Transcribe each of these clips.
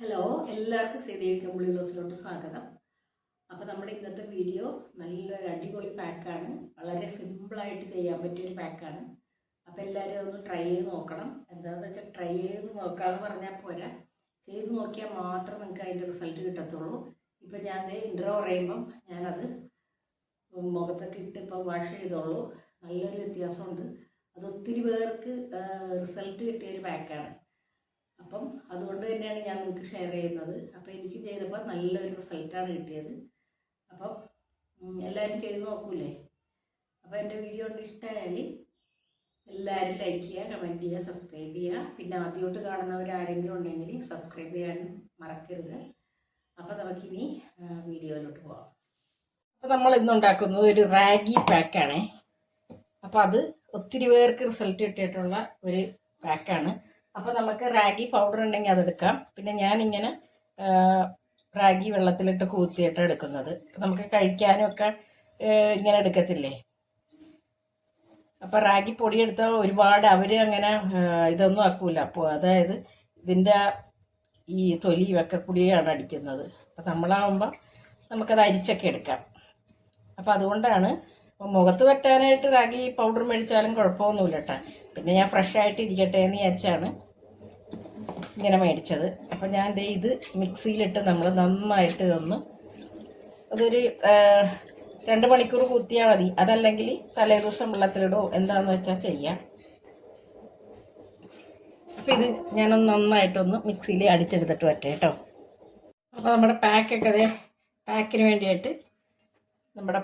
Hello എല്ലാവർക്കും ശ്രീദേവി കമ്പിളി ബ്ലൗസിലോട്ട് സ്വാഗതം. അപ്പോൾ നമ്മുടെ ഇന്നത്തെ വീഡിയോ നല്ലൊരു അടിപൊളി പാക്കാണ്. വളരെ സിമ്പിളായിട്ട് ചെയ്യാൻ പറ്റിയ ഒരു പാക്കാണ്. അപ്പോൾ എല്ലാവരും ഒന്ന് ട്രൈ ചെയ്ത് നോക്കണം. എന്താണെന്ന് വെച്ചാൽ ട്രൈ ചെയ്ത് നോക്കാമെന്ന് പറഞ്ഞാൽ പോരാ. ചെയ്ത് നോക്കിയാൽ മാത്രം നിങ്ങൾക്ക് അതിന്റെ റിസൾട്ട് കിട്ടത്തുള്ളൂ. ഇപ്പം ഞാൻ ദേ ഇൻട്രോ പറയുമ്പം ഞാനത് മുഖത്തൊക്കെ ഇട്ട് ഇപ്പം വാഷ് ചെയ്തോളൂ. നല്ലൊരു വ്യത്യാസമുണ്ട്. അത് ഒത്തിരി പേർക്ക് റിസൾട്ട് കിട്ടിയ ഒരു പാക്കാണ്. അപ്പം അതുകൊണ്ട് തന്നെയാണ് ഞാൻ നിങ്ങൾക്ക് ഷെയർ ചെയ്യുന്നത്. അപ്പോൾ എനിക്ക് ചെയ്തപ്പോൾ നല്ലൊരു റിസൾട്ടാണ് കിട്ടിയത്. അപ്പം എല്ലാവരും ചെയ്ത് നോക്കൂലേ? അപ്പോൾ എന്റെ വീഡിയോ കൊണ്ട് ഇഷ്ടമായാൽ എല്ലാവരും ലൈക്ക് ചെയ്യുക കമന്റ് ചെയ്യുക സബ്സ്ക്രൈബ് ചെയ്യുക. പിന്നെ ആദ്യമായിട്ട് കാണുന്നവർ ആരെങ്കിലും ഉണ്ടെങ്കിൽ സബ്സ്ക്രൈബ് ചെയ്യാൻ മറക്കരുത്. അപ്പോൾ നമുക്കിനി വീഡിയോയിലോട്ട് പോവാം. അപ്പോൾ നമ്മൾ ഇന്ന് ഉണ്ടാക്കുന്നത് ഒരു റാഗി പാക്കാണേ അപ്പോൾ അത് ഒത്തിരി പേർക്ക് റിസൾട്ട് കിട്ടിയിട്ടുള്ള ഒരു പാക്കാണ് അപ്പോൾ നമുക്ക് റാഗി പൗഡർ ഉണ്ടെങ്കിൽ അതെടുക്കാം പിന്നെ ഞാൻ ഇങ്ങനെ റാഗി വെള്ളത്തിലിട്ട് കൂത്തിയിട്ട് എടുക്കുന്നത്. നമുക്ക് കഴിക്കാനും ഒക്കെ ഇങ്ങനെ എടുക്കത്തില്ലേ? അപ്പോൾ റാഗി പൊടി എടുത്താൽ ഒരുപാട് അവർ അങ്ങനെ ഇതൊന്നും ആക്കൂല. അപ്പോൾ അതായത് ഇതിന്റെ ഈ തൊലി കൂടിയാണ് അടിക്കുന്നത്. അപ്പോൾ നമ്മളാവുമ്പോൾ നമുക്കത് അരിച്ചൊക്കെ എടുക്കാം. അപ്പോൾ അതുകൊണ്ടാണ് അപ്പോൾ മുഖത്ത് പറ്റാനായിട്ട് റാഗി പൗഡർ മേടിച്ചാലും കുഴപ്പമൊന്നുമില്ല കേട്ടോ പിന്നെ ഞാൻ ഫ്രഷ് ആയിട്ട് ഇരിക്കട്ടെ എന്ന് വിചാരിച്ചാണ് ഇങ്ങനെ മേടിച്ചത്. അപ്പോൾ ഞാൻ ദേ ഇത് മിക്സിയിലിട്ട് നമ്മൾ നന്നായിട്ട് ഇതൊന്ന് അതൊരു രണ്ട് മണിക്കൂർ കുത്തിയാൽ മതി. അതല്ലെങ്കിൽ തലേ ദിവസം വെള്ളത്തിലിടോ എന്താണെന്ന് വെച്ചാൽ ചെയ്യാം. അപ്പം ഇത് ഞാനൊന്ന് നന്നായിട്ടൊന്ന് മിക്സിയിൽ അടിച്ചെടുത്തിട്ട് വരട്ടെ കേട്ടോ. അപ്പോൾ നമ്മുടെ പാക്കൊക്കെ അതേ പാക്കിന് വേണ്ടിയിട്ട് നമ്മുടെ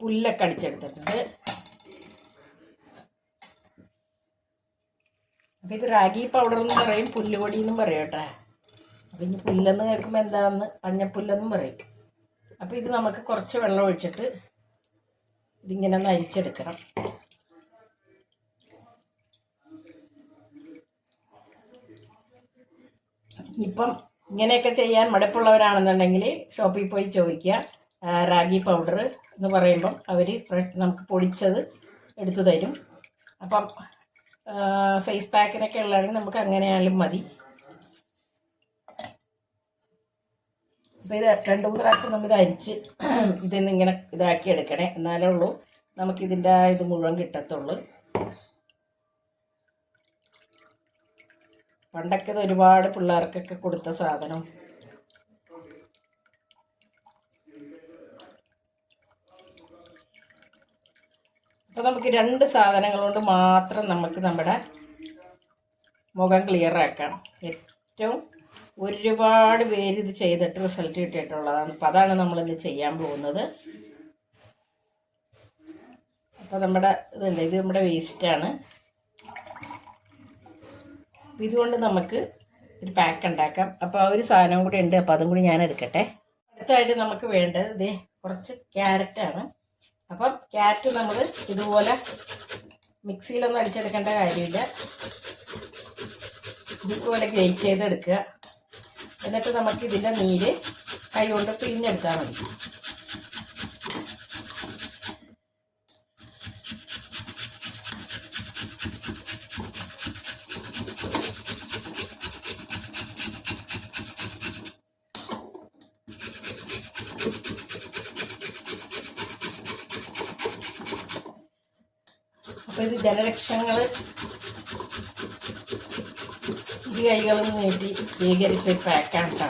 പുല്ലൊക്കെ അടിച്ചെടുത്തിട്ടുണ്ട്. അപ്പം ഇത് റാഗി പൗഡർ എന്ന് പറയും പുല്ലുപൊടി എന്നും പറയും കേട്ടോ. അപ്പം ഇനി പുല്ലെന്ന് കേൾക്കുമ്പോൾ എന്താണെന്ന് പഞ്ഞപ്പുല്ലെന്നും പറയും. അപ്പോൾ ഇത് നമുക്ക് കുറച്ച് വെള്ളം ഒഴിച്ചിട്ട് ഇതിങ്ങനെ ഒന്ന് അരിച്ചെടുക്കണം ഇപ്പം ഇങ്ങനെയൊക്കെ ചെയ്യാൻ മടുപ്പുള്ളവരാണെന്നുണ്ടെങ്കിൽ ഷോപ്പിൽ പോയി ചോദിക്കുക. റാഗി പൗഡർ എന്ന് പറയുമ്പം അവർ നമുക്ക് പൊടിച്ചത് എടുത്തു തരും. അപ്പം ഫേസ് പാക്കിനൊക്കെ ഉള്ളതാണെങ്കിൽ നമുക്ക് അങ്ങനെയാലും മതി. അപ്പോൾ ഇത് രണ്ട് മൂന്ന് പ്രാവശ്യം നമ്മൾ ഇത് അരിച്ച് ഇതിൽ ഇങ്ങനെ ഇതാക്കി എടുക്കണേ. എന്നാലേ ഉള്ളൂ നമുക്കിതിന്റെ ഇത് മുഴുവൻ കിട്ടത്തുള്ളൂ. പണ്ടൊക്കെ ഇത് ഒരുപാട് പിള്ളേർക്കൊക്കെ കൊടുത്ത സാധനം. അപ്പോൾ നമുക്ക് രണ്ട് സാധനങ്ങൾ കൊണ്ട് മാത്രം നമുക്ക് നമ്മുടെ മുഖം ക്ലിയർ ആക്കണം. ഏറ്റവും ഒരുപാട് പേര് ഇത് ചെയ്തിട്ട് റിസൾട്ട് കിട്ടിയിട്ടുള്ളതാണ്. അപ്പോൾ അതാണ് നമ്മളിന്ന് ചെയ്യാൻ പോകുന്നത്. അപ്പോൾ നമ്മുടെ ഇതുണ്ട് ഇത് നമ്മുടെ വേസ്റ്റാണ് ഇതുകൊണ്ട് നമുക്ക് ഒരു പാക്ക് ഉണ്ടാക്കാം. അപ്പോൾ ആ ഒരു സാധനവും കൂടി ഉണ്ട് അപ്പോൾ അതും കൂടി ഞാൻ എടുക്കട്ടെ. അടുത്തായിട്ട് നമുക്ക് വേണ്ടത് ഇതേ കുറച്ച് ക്യാരറ്റാണ് അപ്പം ക്യാരറ്റ് നമ്മൾ ഇതുപോലെ മിക്സിയിലൊന്നും അടിച്ചെടുക്കേണ്ട കാര്യമില്ല. ഇതുപോലെ ഗ്രേറ്റ് ചെയ്തെടുക്കുക. എന്നിട്ട് നമുക്ക് ഇതിന്റെ നീര് കൈ കൊണ്ട് പിഴിഞ്ഞെടുത്താൽ മതി. ജനലക്ഷങ്ങൾ ഇരു കൈകളും നീട്ടി സ്വീകരിച്ച ഒരു പാക്കാണ് കേട്ടോ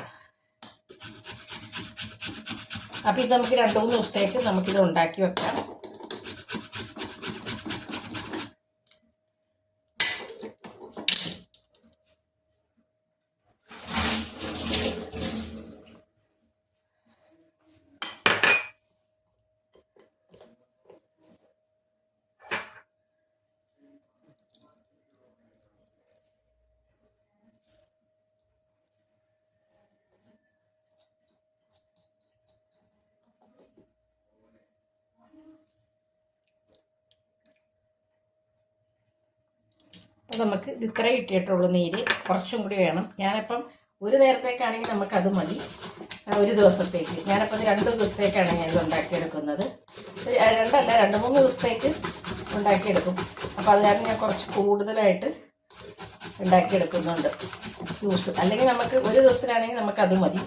അപ്പോൾ ഇത് നമുക്ക് രണ്ട് മൂന്ന് ദിവസത്തേക്ക് നമുക്കിത് ഉണ്ടാക്കി വെക്കാം. നമുക്ക് ഇത് ഇത്ര കിട്ടിയിട്ടുള്ളൂ നീര്. കുറച്ചും കൂടി വേണം. ഞാനിപ്പം ഒരു നേരത്തേക്കാണെങ്കിൽ നമുക്കത് മതി. ഒരു ദിവസത്തേക്ക്. ഞാനപ്പോൾ രണ്ട് ദിവസത്തേക്കാണ് ഞാൻ ഇത് ഉണ്ടാക്കിയെടുക്കുന്നത്. രണ്ടല്ല രണ്ട് മൂന്ന് ദിവസത്തേക്ക് ഉണ്ടാക്കിയെടുക്കും. അപ്പോൾ അത് കാരണം ഞാൻ കുറച്ച് കൂടുതലായിട്ട് ഉണ്ടാക്കിയെടുക്കുന്നുണ്ട്. ജ്യൂസ്. അല്ലെങ്കിൽ നമുക്ക് ഒരു ദിവസത്തിലാണെങ്കിൽ നമുക്ക് അത് മതി.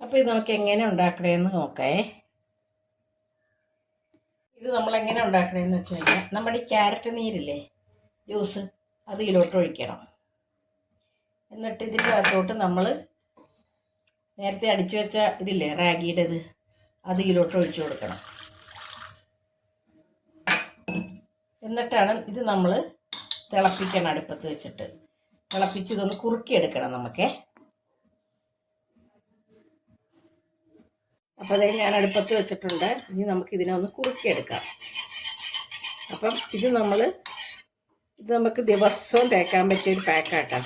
അപ്പോൾ ഇത് നമുക്ക് എങ്ങനെ ഉണ്ടാക്കണേന്ന് നോക്കേ. ഇത് നമ്മൾ എങ്ങനെ ഉണ്ടാക്കണേന്ന് വെച്ച് കഴിഞ്ഞാൽ നമ്മുടെ ഈ ക്യാരറ്റ് നീരില്ലേ ജ്യൂസ് അത് ഇതിലോട്ട് ഒഴിക്കണം. എന്നിട്ട് ഇതിന്റെ അകത്തോട്ട് നമ്മൾ നേരത്തെ അടിച്ചു വെച്ച ഇതില്ലേ റാഗിയുടെ ഇത് അത് ഇതിലോട്ട് ഒഴിച്ചു കൊടുക്കണം. എന്നിട്ടാണ് ഇത് നമ്മൾ തിളപ്പിക്കണം അടുപ്പത്ത് വെച്ചിട്ട്. തിളപ്പിച്ച് ഇതൊന്ന് കുറുക്കിയെടുക്കണം നമുക്കേ. അപ്പോൾ അതേ ഞാൻ അടുപ്പത്ത് വെച്ചിട്ടുണ്ട്. ഇനി നമുക്ക് ഇതിനെ ഒന്ന് കുറുക്കിയെടുക്കാം. അപ്പം ഇത് നമ്മൾ ഇത് നമുക്ക് ദിവസവും തേക്കാൻ പറ്റിയ ഒരു പാക്കാട്ടാ.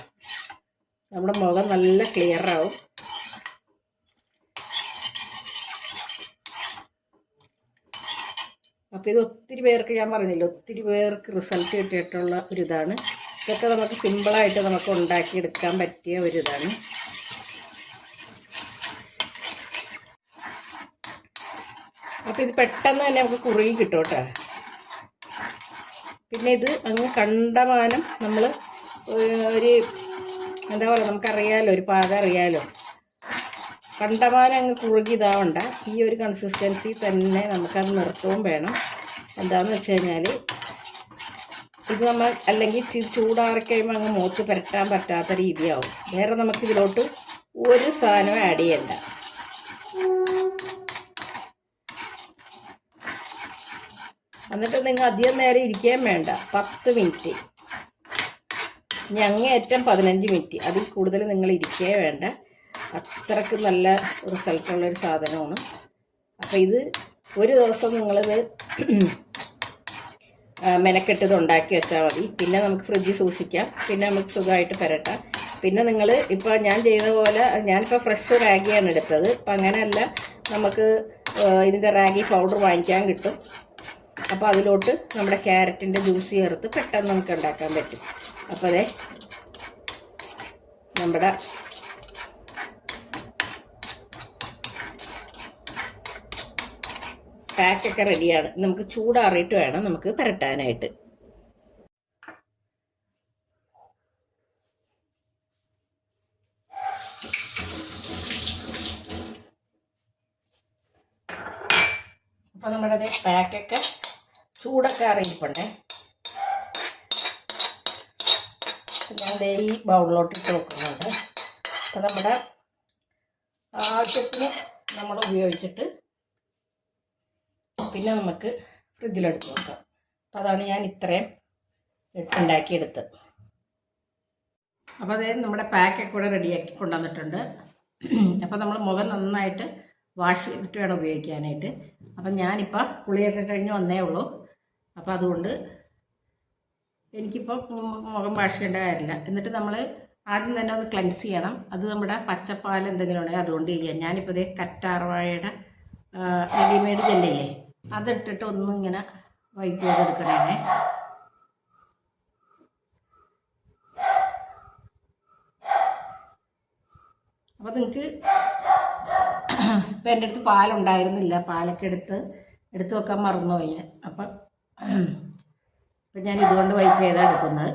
നമ്മുടെ മുഖം നല്ല ക്ലിയർ ആവും. അപ്പോൾ ഇത് ഒത്തിരി പേർക്ക് ഞാൻ പറഞ്ഞില്ല ഒത്തിരി പേർക്ക് റിസൾട്ട് കിട്ടിയിട്ടുള്ള ഒരിതാണ്. ഇതൊക്കെ നമുക്ക് സിമ്പിളായിട്ട് നമുക്ക് ഉണ്ടാക്കിയെടുക്കാൻ പറ്റിയ ഒരിതാണ്. അപ്പോൾ ഇത് പെട്ടെന്ന് തന്നെ നമുക്ക് കുറുകി കിട്ടും കേട്ടോ. പിന്നെ ഇത് അങ്ങ് കണ്ടമാനം നമ്മൾ ഒരു എന്താ പറയുക നമുക്കറിയാലോ ഒരു പാകം അറിയാലോ. കണ്ടമാനം അങ്ങ് കുറുകി ഇതാവണ്ട. ഈ ഒരു കൺസിസ്റ്റൻസി തന്നെ നമുക്കത് നിർത്തവും വേണം. എന്താണെന്ന് വെച്ച് കഴിഞ്ഞാൽ ഇത് നമ്മൾ അല്ലെങ്കിൽ ചൂടാറി കഴിയുമ്പോൾ അങ്ങ് മൂത്ത് പുരട്ടാൻ പറ്റാത്ത രീതിയാവും. വേറെ നമുക്കിതിലോട്ട് ഒരു സാധനവും ആഡ് ചെയ്യണ്ട. എന്നിട്ട് നിങ്ങൾ അധികം നേരം ഇരിക്കാൻ വേണ്ട. പത്ത് മിനിറ്റ്. ഞങ്ങേറ്റം പതിനഞ്ച് മിനിറ്റ്. അതിൽ കൂടുതൽ നിങ്ങൾ ഇരിക്കേ വേണ്ട. അത്രയ്ക്ക് നല്ല റിസൾട്ടുള്ള ഒരു സാധനമാണ്. അപ്പോൾ ഇത് ഒരു ദിവസം നിങ്ങളിത് മെനക്കെട്ടത് മെനക്കെട്ട് ഉണ്ടാക്കി വെച്ചാൽ മതി. പിന്നെ നമുക്ക് ഫ്രിഡ്ജിൽ സൂക്ഷിക്കാം. പിന്നെ നമുക്ക് സുഖമായിട്ട് പെരട്ടാം. പിന്നെ നിങ്ങൾ ഇപ്പോൾ ഞാൻ ചെയ്ത പോലെ ഞാനിപ്പോൾ ഫ്രഷ് റാഗിയാണ് എടുത്തത്. അപ്പം അങ്ങനെയല്ല നമുക്ക് ഇതിന്റെ റാഗി പൗഡർ വാങ്ങിക്കാൻ കിട്ടും. അപ്പോൾ അതിലോട്ട് നമ്മുടെ ക്യാരറ്റിന്റെ ജ്യൂസ് ചേർത്ത് പെട്ടെന്ന് നമുക്ക് ഉണ്ടാക്കാൻ പറ്റും. അപ്പോൾ അതെ നമ്മുടെ പാക്കൊക്കെ റെഡിയാണ് നമുക്ക് ചൂടാറിയിട്ട് വേണം നമുക്ക് പരട്ടാനായിട്ട്. അപ്പോൾ നമ്മുടെ പാക്കൊക്കെ ചൂടൊക്കെ അറിയിപ്പണ്ടേ. ഞാൻ ഈ ബൗളിലോട്ട് ഇട്ട് വെക്കുന്നുണ്ട്. അപ്പം നമ്മുടെ ആവശ്യത്തിന് നമ്മൾ ഉപയോഗിച്ചിട്ട് പിന്നെ നമുക്ക് ഫ്രിഡ്ജിലെടുത്ത് നോക്കാം അപ്പം അതാണ് ഞാൻ ഇത്രയും ഉണ്ടാക്കിയെടുത്തത് അപ്പോൾ അതേ നമ്മുടെ പാക്കൊക്കെ കൂടെ റെഡിയാക്കി കൊണ്ടുവന്നിട്ടുണ്ട്. അപ്പോൾ നമ്മൾ മുഖം നന്നായിട്ട് വാഷ് ചെയ്തിട്ട് വേണം ഉപയോഗിക്കാനായിട്ട്. അപ്പം ഞാനിപ്പോൾ കുളിയൊക്കെ കഴിഞ്ഞ് വന്നേ ഉള്ളൂ. അപ്പോൾ അതുകൊണ്ട് എനിക്കിപ്പോൾ മുഖം വാഷ് ചെയ്യേണ്ട കാര്യമില്ല. എന്നിട്ട് നമ്മൾ ആദ്യം തന്നെ ഒന്ന് ക്ലെൻസ് ചെയ്യണം. അത് നമ്മുടെ പച്ചപ്പാൽ എന്തെങ്കിലും ഉണ്ടെങ്കിൽ അതുകൊണ്ട് ചെയ്യാം. ഞാനിപ്പോൾ ഇതേ കറ്റാർവാഴയുടെ റെഡിമെയ്ഡ് ജെല്ലില്ലേ അതിട്ടിട്ട് ഒന്നും ഇങ്ങനെ വൈപ്പ് ചെയ്തെടുക്കണേ. അപ്പോൾ നിങ്ങൾക്ക് ഇപ്പം എന്റെ അടുത്ത് പാലുണ്ടായിരുന്നില്ല. പാലൊക്കെ എടുത്ത് എടുത്തു വെക്കാൻ മറന്നുപോയി ഞാൻ. അപ്പം ഞാൻ ഇതുകൊണ്ട് വൈപ്പ് ചെയ്താണ് എടുക്കുന്നത്.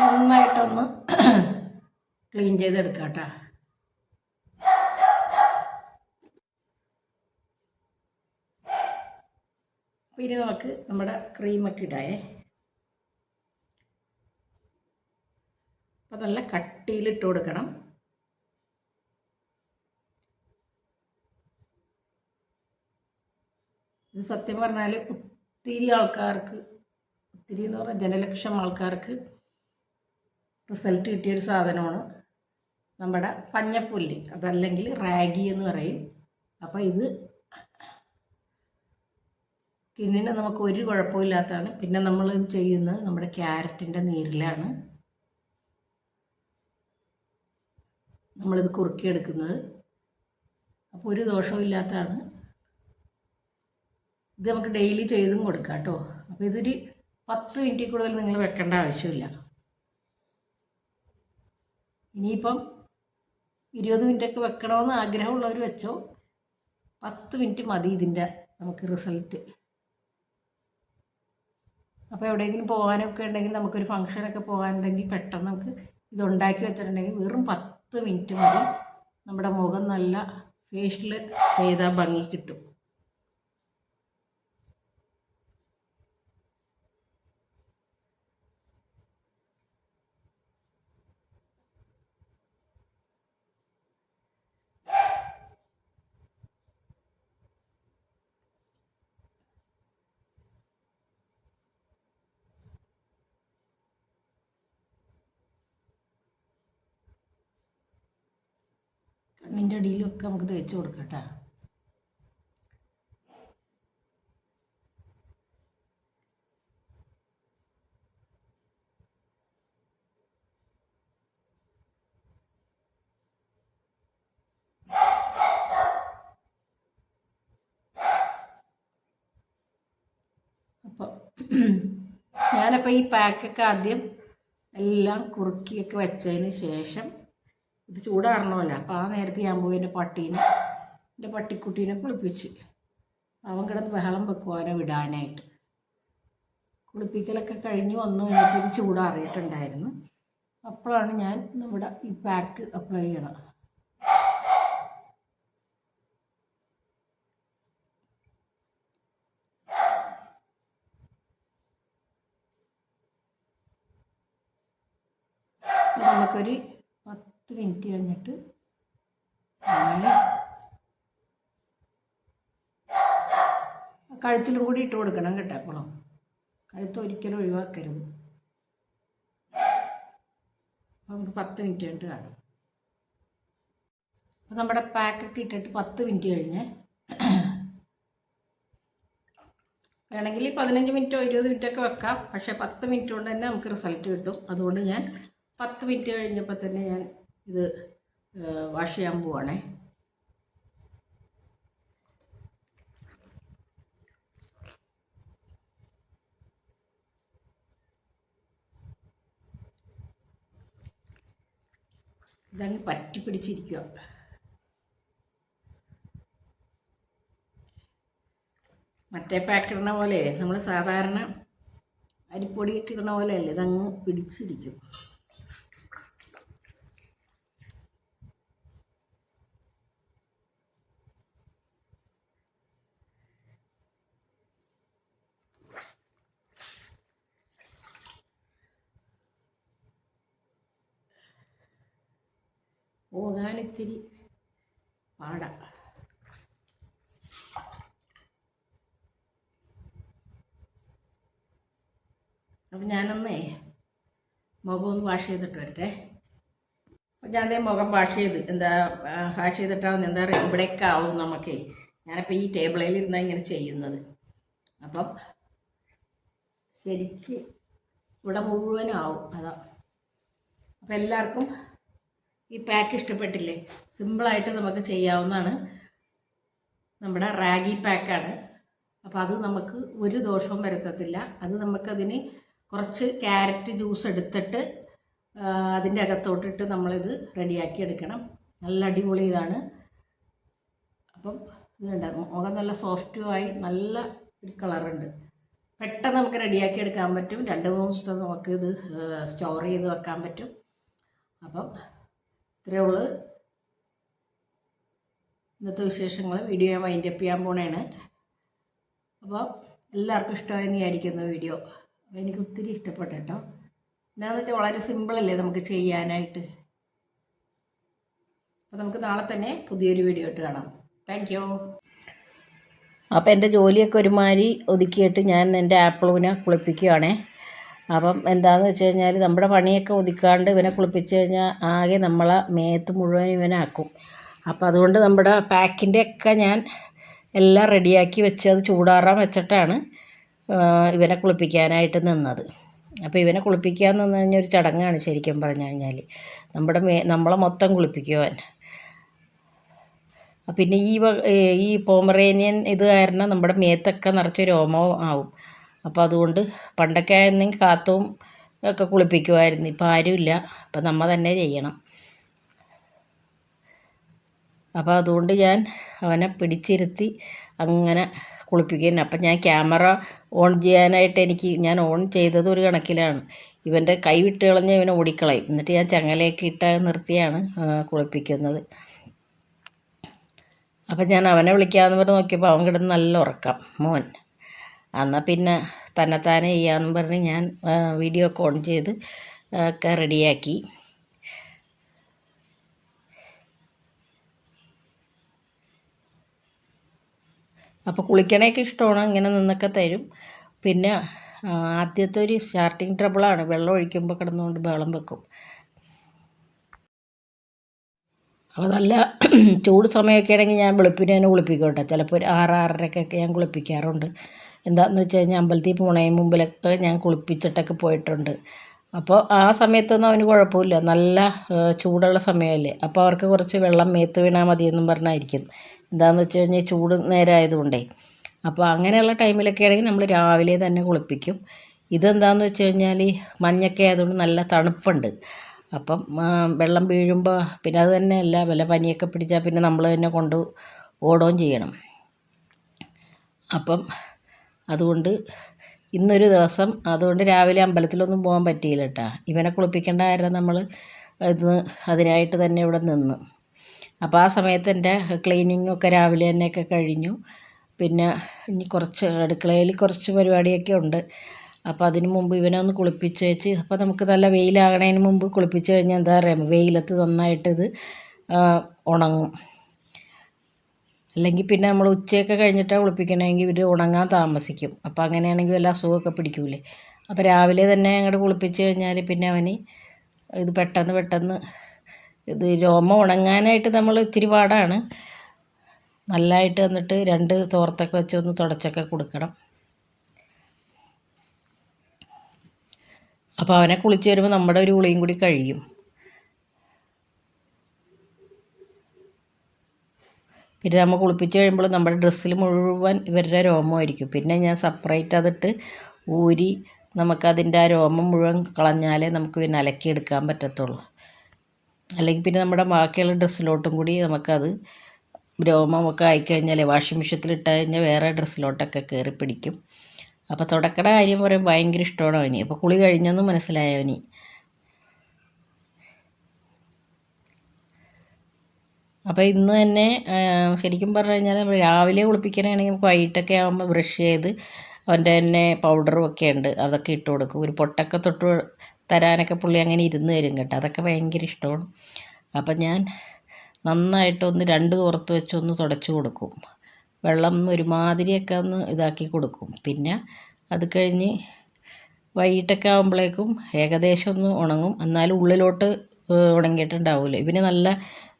നന്നായിട്ടൊന്ന് ക്ലീൻ ചെയ്തെടുക്കാം കേട്ടോ അപ്പോൾ ഇനി നമുക്ക് നമ്മുടെ ക്രീമൊക്കെ ഇടായേ നല്ല കട്ടിയിലിട്ട് കൊടുക്കണം. ഇത് സത്യം പറഞ്ഞാൽ ഒത്തിരി ആൾക്കാർക്ക് ഒത്തിരി എന്ന് പറഞ്ഞാൽ ജനലക്ഷം ആൾക്കാർക്ക് റിസൾട്ട് കിട്ടിയൊരു സാധനമാണ് നമ്മുടെ പഞ്ഞപ്പുല്ല്. അതല്ലെങ്കിൽ റാഗി എന്ന് പറയും. അപ്പോൾ ഇത് സ്കിന്നിന് നമുക്ക് ഒരു കുഴപ്പമില്ലാത്തതാണ്. പിന്നെ നമ്മൾ ചെയ്യുന്നത് നമ്മുടെ ക്യാരറ്റിന്റെ നീരിലാണ്. നമ്മളിത് കുറുക്കിയെടുക്കുന്നത്. അപ്പോൾ ഒരു ദോഷവും ഇല്ലാത്തതാണ്. ഇത് നമുക്ക് ഡെയിലി ചെയ്തും കൊടുക്കാം കേട്ടോ. അപ്പോൾ ഇതൊരു പത്ത് മിനിറ്റിൽ കൂടുതൽ നിങ്ങൾ വെക്കേണ്ട ആവശ്യമില്ല. ഇനിയിപ്പം ഇരുപത് മിനിറ്റൊക്കെ വെക്കണമെന്ന് ആഗ്രഹമുള്ളവർ വെച്ചോ. പത്ത് മിനിറ്റ് മതി ഇതിന്റെ നമുക്ക് റിസൾട്ട് അപ്പോൾ എവിടെയെങ്കിലും പോകാനൊക്കെ ഉണ്ടെങ്കിൽ നമുക്കൊരു ഫംഗ്ഷനൊക്കെ പോകാനുണ്ടെങ്കിൽ പെട്ടെന്ന് നമുക്ക് ഇതുണ്ടാക്കി വെച്ചിട്ടുണ്ടെങ്കിൽ വെറും പത്ത് മിനിറ്റ് മതി. നമ്മുടെ മുഖം നല്ല ഫേഷ്യൽ ചെയ്താൽ ഭംഗി കിട്ടും. കണ്ണിന്റെ അടിയിലൊക്കെ നമുക്ക് തേച്ച് കൊടുക്കാം കേട്ടോ ഞാനപ്പോൾ ഈ പാക്കൊക്കെ ആദ്യം എല്ലാം കുറുക്കിയൊക്കെ വെച്ചതിന് ശേഷം ഇത് ചൂടാറണമല്ലോ. അപ്പോൾ ആ നേരത്തെ ഞാൻ പോയി എന്റെ പട്ടീനെ എന്റെ പട്ടിക്കുട്ടീനെ കുളിപ്പിച്ച്. അവൻ കിടന്ന് ബഹളം വെക്കുവാനോ വിടാനായിട്ട്. കുളിപ്പിക്കലൊക്കെ കഴിഞ്ഞ് വന്നു കഴിഞ്ഞപ്പോൾ ഇത് ചൂടാറിയിട്ടുണ്ടായിരുന്നു. അപ്പോഴാണ് ഞാൻ നമ്മുടെ ഈ പാക്ക് അപ്ലൈ ചെയ്യണം. നമുക്കൊരു മിനിറ്റ് കഴിഞ്ഞിട്ട് അങ്ങനെ കഴുത്തിലും കൂടി ഇട്ട് കൊടുക്കണം കേട്ടോ കുളം. കഴുത്ത് ഒരിക്കലും ഒഴിവാക്കരുത്. അപ്പോൾ നമുക്ക് പത്ത് മിനിറ്റ് കഴിഞ്ഞിട്ട് കാണാം. അപ്പോൾ നമ്മുടെ പാക്കൊക്കെ ഇട്ടിട്ട് പത്ത് മിനിറ്റ് കഴിഞ്ഞ് വേണമെങ്കിൽ പതിനഞ്ച് മിനിറ്റോ ഇരുപത് മിനിറ്റൊക്കെ വെക്കാം. പക്ഷേ പത്ത് മിനിറ്റ് കൊണ്ട് തന്നെ നമുക്ക് റിസൾട്ട് കിട്ടും. അതുകൊണ്ട് ഞാൻ പത്ത് മിനിറ്റ് കഴിഞ്ഞപ്പോൾ തന്നെ ഞാൻ ഇത് വാഷ് ചെയ്യാൻ പോവാണേ. ഇതങ്ങ് പറ്റി പിടിച്ചിരിക്കുക മറ്റേ പാക്ക് ഇടുന്ന പോലെ നമ്മൾ സാധാരണ അരിപ്പൊടിയൊക്കെ ഇടുന്ന പോലെയല്ലേ? ഇതങ്ങ് പിടിച്ചിരിക്കും. പോകാൻ പാട. അപ്പം ഞാനൊന്നേ മുഖം ഒന്ന് വാഷ് ചെയ്തിട്ട് വരട്ടെ. അപ്പം ഞാൻ അതേ മുഖം വാഷ് ചെയ്ത് എന്താ വാഷ് ചെയ്തിട്ടാവുന്ന എന്താ പറയുക ഇവിടെയൊക്കെ ആവും നമുക്കേ. ഞാനിപ്പോൾ ഈ ടേബിളിൽ ഇരുന്നാണ് ഇങ്ങനെ ചെയ്യുന്നത്. അപ്പം ശരിക്ക് ഇവിടെ മുഴുവനും ആവും അതാ. അപ്പം എല്ലാവർക്കും ഈ പാക്ക് ഇഷ്ടപ്പെട്ടില്ലേ? സിമ്പിളായിട്ട് നമുക്ക് ചെയ്യാവുന്നതാണ്. നമ്മുടെ റാഗി പാക്കാണ് അപ്പോൾ അത് നമുക്ക് ഒരു ദോഷവും വരുത്തത്തില്ല അത് നമുക്കതിന് കുറച്ച് ക്യാരറ്റ് ജ്യൂസ് എടുത്തിട്ട് അതിന്റെ അകത്തോട്ടിട്ട് നമ്മളിത് റെഡിയാക്കി എടുക്കണം. നല്ല അടിപൊളി ഇതാണ്. അപ്പം ഇതുണ്ട് മുഖം നല്ല സോഫ്റ്റുമായി നല്ല ഒരു കളറുണ്ട് പെട്ടെന്ന് നമുക്ക് റെഡിയാക്കി എടുക്കാൻ പറ്റും. രണ്ട് മൂന്ന് ദിവസത്തെ നമുക്ക് ഇത് സ്റ്റോർ ചെയ്ത് വെക്കാൻ പറ്റും. അപ്പം ഇത്രയേ ഉള്ളൂ. ഇന്നത്തെ വിശേഷങ്ങൾ വീഡിയോ ഞാൻ വൈൻഡപ്പ് ചെയ്യാൻ പോണേണ്. അപ്പോൾ എല്ലാവർക്കും ഇഷ്ടമായെന്ന് വിചാരിക്കുന്ന വീഡിയോ എനിക്ക് ഒത്തിരി ഇഷ്ടപ്പെട്ടു കേട്ടോ എന്താണെന്ന് വെച്ചാൽ വളരെ സിമ്പിളല്ലേ നമുക്ക് ചെയ്യാനായിട്ട്. അപ്പോൾ നമുക്ക് നാളെ തന്നെ പുതിയൊരു വീഡിയോ ഇട്ട് കാണാം. താങ്ക് യു അപ്പോൾ എന്റെ ജോലിയൊക്കെ ഒരുമാതിരി ഒതുക്കിയിട്ട് ഞാൻ എന്റെ ആപ്പിളൂനെ കുളിപ്പിക്കുകയാണേ അപ്പം എന്താണെന്ന് വെച്ച് കഴിഞ്ഞാൽ നമ്മുടെ പണിയൊക്കെ ഒതുക്കാണ്ട് ഇവനെ കുളിപ്പിച്ച് കഴിഞ്ഞാൽ ആകെ നമ്മളെ മേത്ത് മുഴുവൻ ഇവനാക്കും അപ്പം അതുകൊണ്ട് നമ്മുടെ പാക്കിന്റെ ഒക്കെ ഞാൻ എല്ലാം റെഡിയാക്കി വെച്ച് അത് ചൂടാറാൻ വെച്ചിട്ടാണ് ഇവനെ കുളിപ്പിക്കാനായിട്ട് നിന്നത്. അപ്പോൾ ഇവനെ കുളിപ്പിക്കുക എന്ന് പറഞ്ഞു കഴിഞ്ഞാൽ ഒരു ചടങ്ങാണ് ശരിക്കും പറഞ്ഞു കഴിഞ്ഞാൽ നമ്മുടെ മേ നമ്മളെ മൊത്തം കുളിപ്പിക്കുവാൻ പിന്നെ ഈ ഈ പോമറേനിയൻ ഇത് കാരണം നമ്മുടെ മേത്തൊക്കെ നിറച്ച് രോമവും ആവും. അപ്പോൾ അതുകൊണ്ട് പണ്ടൊക്കെ ആയിരുന്നെങ്കിൽ കാത്തും ഒക്കെ കുളിപ്പിക്കുമായിരുന്നു ഇപ്പം ആരുമില്ല അപ്പം നമ്മൾ തന്നെ ചെയ്യണം. അപ്പോൾ അതുകൊണ്ട് ഞാൻ അവനെ പിടിച്ചിരുത്തി അങ്ങനെ കുളിപ്പിക്കുന്നു അപ്പം ഞാൻ ക്യാമറ ഓൺ ചെയ്യാനായിട്ട് എനിക്ക് ഞാൻ ഓൺ ചെയ്തത് ഒരു കണക്കിലാണ്. ഇവന്റെ കൈ വിട്ട് കളഞ്ഞ് ഇവനെ ഓടിക്കളയും. എന്നിട്ട് ഞാൻ ചങ്ങലയൊക്കെ ഇട്ട് നിർത്തിയാണ് കുളിപ്പിക്കുന്നത്. അപ്പം ഞാൻ അവനെ വിളിക്കാമെന്ന് പറഞ്ഞ് നോക്കിയപ്പോൾ അവൻ കിടന്ന് നല്ല ഉറക്കം. മോൻ. എന്നാൽ പിന്നെ തന്നെത്താനെ ചെയ്യാമെന്ന് പറഞ്ഞ് ഞാൻ വീഡിയോ ഒക്കെ ഓൺ ചെയ്ത് ഒക്കെ റെഡിയാക്കി അപ്പോൾ കുളിക്കണയൊക്കെ ഇഷ്ടമാണ് ഇങ്ങനെ നിന്നൊക്കെ തരും. പിന്നെ ആദ്യത്തെ ഒരു സ്റ്റാർട്ടിങ് ട്രബിളാണ് വെള്ളം ഒഴിക്കുമ്പോൾ കിടന്നുകൊണ്ട് ബഹളം വെക്കും. അപ്പോൾ നല്ല ചൂട് സമയമൊക്കെ ആണെങ്കിൽ ഞാൻ വെളുപ്പിനെ തന്നെ കുളിപ്പിക്കോട്ടെ ചിലപ്പോൾ ഒരു ആറ് ആറരക്കൊക്കെ ഞാൻ കുളിപ്പിക്കാറുണ്ട്. എന്താണെന്ന് വെച്ച് കഴിഞ്ഞാൽ അമ്പലത്തിൽ പോണതിന് മുമ്പിലൊക്കെ ഞാൻ കുളിപ്പിച്ചിട്ടൊക്കെ പോയിട്ടുണ്ട്. അപ്പോൾ ആ സമയത്തൊന്നും അവന് കുഴപ്പമില്ല. നല്ല ചൂടുള്ള സമയമല്ലേ അപ്പോൾ അവർക്ക് കുറച്ച് വെള്ളം മേത്ത് വീണാൽ മതിയെന്നും പറഞ്ഞായിരിക്കും. എന്താണെന്ന് വെച്ച് കഴിഞ്ഞാൽ ചൂട് നേരമായതുകൊണ്ടേ അപ്പോൾ അങ്ങനെയുള്ള ടൈമിലൊക്കെ ആണെങ്കിൽ നമ്മൾ രാവിലെ തന്നെ കുളിപ്പിക്കും. ഇതെന്താണെന്ന് വെച്ച് കഴിഞ്ഞാൽ മഞ്ഞൊക്കെ ആയതുകൊണ്ട് നല്ല തണുപ്പുണ്ട്. അപ്പം വെള്ളം വീഴുമ്പോൾ പിന്നെ അത് തന്നെയല്ല വല്ല പനിയൊക്കെ പിടിച്ചാൽ പിന്നെ നമ്മൾ തന്നെ കൊണ്ട് ഓടുകയും ചെയ്യണം. അപ്പം അതുകൊണ്ട് ഇന്നൊരു ദിവസം അതുകൊണ്ട് രാവിലെ അമ്പലത്തിലൊന്നും പോകാൻ പറ്റിയില്ല കേട്ടോ ഇവനെ കുളിപ്പിക്കേണ്ട നമ്മൾ ഇന്ന് അതിനായിട്ട് തന്നെ ഇവിടെ നിന്ന്. അപ്പോൾ ആ സമയത്ത് എന്റെ ക്ലീനിങ്ങൊക്കെ രാവിലെ തന്നെയൊക്കെ കഴിഞ്ഞു. പിന്നെ ഇനി കുറച്ച് അടുക്കളയിൽ കുറച്ച് പരിപാടിയൊക്കെ ഉണ്ട്. അപ്പോൾ അതിന് മുമ്പ് ഇവനെ ഒന്ന് കുളിപ്പിച്ച് വെച്ച് അപ്പോൾ നമുക്ക് നല്ല വെയിലാകണതിന് മുമ്പ് കുളിപ്പിച്ച് കഴിഞ്ഞാൽ എന്താ പറയുക വെയിലത്ത് നന്നായിട്ട് ഇത് ആ, ഉണങ്ങും. അല്ലെങ്കിൽ പിന്നെ നമ്മൾ ഉച്ചയൊക്കെ കഴിഞ്ഞിട്ടാണ് കുളിപ്പിക്കണമെങ്കിൽ ഇവർ ഉണങ്ങാൻ താമസിക്കും. അപ്പോൾ അങ്ങനെയാണെങ്കിൽ വല്ല അസുഖമൊക്കെ പിടിക്കൂലേ. അപ്പോൾ രാവിലെ തന്നെ അങ്ങോട്ട് കുളിപ്പിച്ച് കഴിഞ്ഞാൽ പിന്നെ അവന് ഇത് പെട്ടെന്ന് പെട്ടെന്ന് ഇത് രോമം ഉണങ്ങാനായിട്ട് നമ്മൾ ഇത്തിരി പാടാണ്. നല്ലതായിട്ട് എന്നിട്ട് രണ്ട് തോർത്തൊക്കെ വെച്ച് ഒന്ന് തുടച്ചൊക്കെ കൊടുക്കണം. അപ്പോൾ അവനെ കുളിച്ച് വരുമ്പോൾ നമ്മുടെ ഒരു ഉളിയും കൂടി കഴിയും. പിന്നെ നമ്മൾ കുളിപ്പിച്ച് കഴിയുമ്പോൾ നമ്മുടെ ഡ്രസ്സിൽ മുഴുവൻ ഇവരുടെ രോമമായിരിക്കും. പിന്നെ ഞാൻ സെപ്പറേറ്റ് അതിട്ട് ഊരി നമുക്കതിന്റെ ആ രോമം മുഴുവൻ കളഞ്ഞാലേ നമുക്ക് പിന്നെ അലക്കിയെടുക്കാൻ പറ്റത്തുള്ളൂ. അല്ലെങ്കിൽ പിന്നെ നമ്മുടെ ബാക്കിയുള്ള ഡ്രസ്സിലോട്ടും കൂടി നമുക്കത് രോമമൊക്കെ ആയിക്കഴിഞ്ഞാൽ വാഷിംഗ് മെഷീനിൽ ഇട്ട് കഴിഞ്ഞാൽ വേറെ ഡ്രസ്സിലോട്ടൊക്കെ കയറി പിടിക്കും. അപ്പോൾ തുടക്കണ കാര്യം പറയും ഭയങ്കര ഇഷ്ടമാണ് അവന്. അപ്പോൾ കുളി കഴിഞ്ഞെന്ന് മനസ്സിലായ അപ്പോൾ ഇന്ന് തന്നെ ശരിക്കും പറഞ്ഞു കഴിഞ്ഞാൽ രാവിലെ കുളിപ്പിക്കണമെങ്കിൽ നമുക്ക് വൈകിട്ടൊക്കെ ആകുമ്പോൾ ബ്രഷ് ചെയ്ത് അവന്റെ തന്നെ പൗഡറും ഒക്കെ ഉണ്ട്. അതൊക്കെ ഇട്ട് കൊടുക്കും. ഒരു പൊട്ടൊക്കെ തൊട്ട് തരാനൊക്കെ പുള്ളി അങ്ങനെ ഇരുന്ന് തരും കേട്ടോ. അതൊക്കെ ഭയങ്കര ഇഷ്ടമാണ്. അപ്പം ഞാൻ നന്നായിട്ടൊന്ന് രണ്ട് പുറത്ത് വെച്ചൊന്ന് തുടച്ച് കൊടുക്കും. വെള്ളം ഒരുമാതിരിയൊക്കെ ഒന്ന് ഇതാക്കി കൊടുക്കും. പിന്നെ അത് കഴിഞ്ഞ് വൈകിട്ടൊക്കെ ആകുമ്പോഴേക്കും ഏകദേശം ഒന്ന് ഉണങ്ങും. എന്നാലും ഉള്ളിലോട്ട് ഉണങ്ങിയിട്ടുണ്ടാവില്ല ഇവന് നല്ല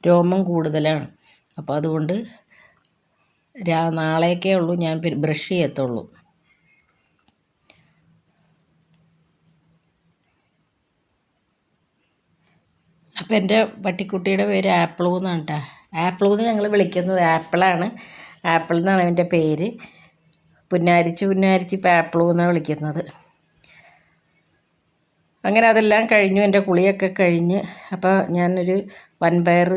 രോമം കൂടുതലാണ്. അപ്പോൾ അതുകൊണ്ട് രാ നാളെയൊക്കെ ഉള്ളൂ ഞാൻ ബ്രഷ് ചെയ്യത്തുള്ളൂ. അപ്പോൾ എന്റെ പട്ടിക്കുട്ടിയുടെ പേര് ആപ്പിളൂ എന്നാണ് കേട്ടോ. ആപ്പിളൂ എന്ന് ഞങ്ങൾ വിളിക്കുന്നത് ആപ്പിളാണ്. ആപ്പിൾ എന്നാണ് അവന്റെ പേര്. പുന്നാരിച്ച് പുന്നാരിച്ച് ഇപ്പോൾ ആപ്പിളൂ എന്നാണ് വിളിക്കുന്നത്. അങ്ങനെ അതെല്ലാം കഴിഞ്ഞു എന്റെ കുളിയൊക്കെ കഴിഞ്ഞ്. അപ്പോൾ ഞാനൊരു വൻപയർ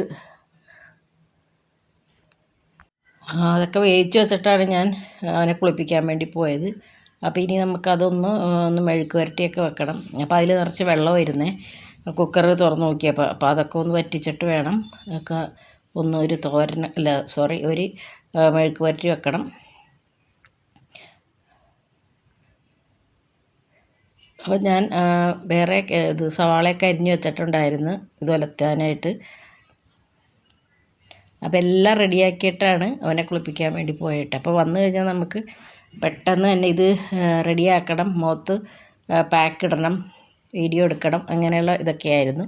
അതൊക്കെ വേവിച്ച് വെച്ചിട്ടാണ് ഞാൻ അവനെ കുളിപ്പിക്കാൻ വേണ്ടി പോയത്. അപ്പോൾ ഇനി നമുക്കതൊന്ന് ഒന്ന് മെഴുക്ക് വരട്ടിയൊക്കെ വെക്കണം. അപ്പോൾ അതിൽ നിറച്ച് വെള്ളം വരുന്നേ കുക്കർ തുറന്ന് നോക്കിയപ്പോൾ അപ്പോൾ അതൊക്കെ ഒന്ന് വറ്റിച്ചിട്ട് വേണം. ഒക്കെ ഒന്ന് ഒരു തോരൻ അല്ല സോറി ഒരു മെഴുക്ക് വരട്ടി വെക്കണം. അപ്പോൾ ഞാൻ വേറെ ഇത് സവാളയൊക്കെ അരിഞ്ഞ് വെച്ചിട്ടുണ്ടായിരുന്നു ഇത് ഒലത്താനായിട്ട്. അപ്പോൾ എല്ലാം റെഡിയാക്കിയിട്ടാണ് അവനെ കുളിപ്പിക്കാൻ വേണ്ടി പോയിട്ട് അപ്പോൾ വന്നു കഴിഞ്ഞാൽ നമുക്ക് പെട്ടെന്ന് തന്നെ ഇത് റെഡിയാക്കണം. മുഖത്ത് പാക്ക് ഇടണം വീഡിയോ എടുക്കണം അങ്ങനെയുള്ള ഇതൊക്കെയായിരുന്നു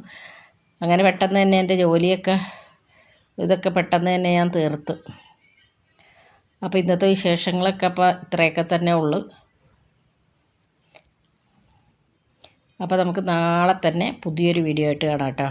അങ്ങനെ പെട്ടെന്ന് തന്നെ എന്റെ ജോലിയൊക്കെ ഇതൊക്കെ പെട്ടെന്ന് തന്നെ ഞാൻ തീർത്ത്. അപ്പോൾ ഇന്നത്തെ വിശേഷങ്ങളൊക്കെ അപ്പോൾ ഇത്രയൊക്കെ തന്നെ ഉള്ളു. അപ്പോൾ നമുക്ക് നാളെ തന്നെ പുതിയൊരു വീഡിയോ ആയിട്ട് കാണാം കേട്ടോ.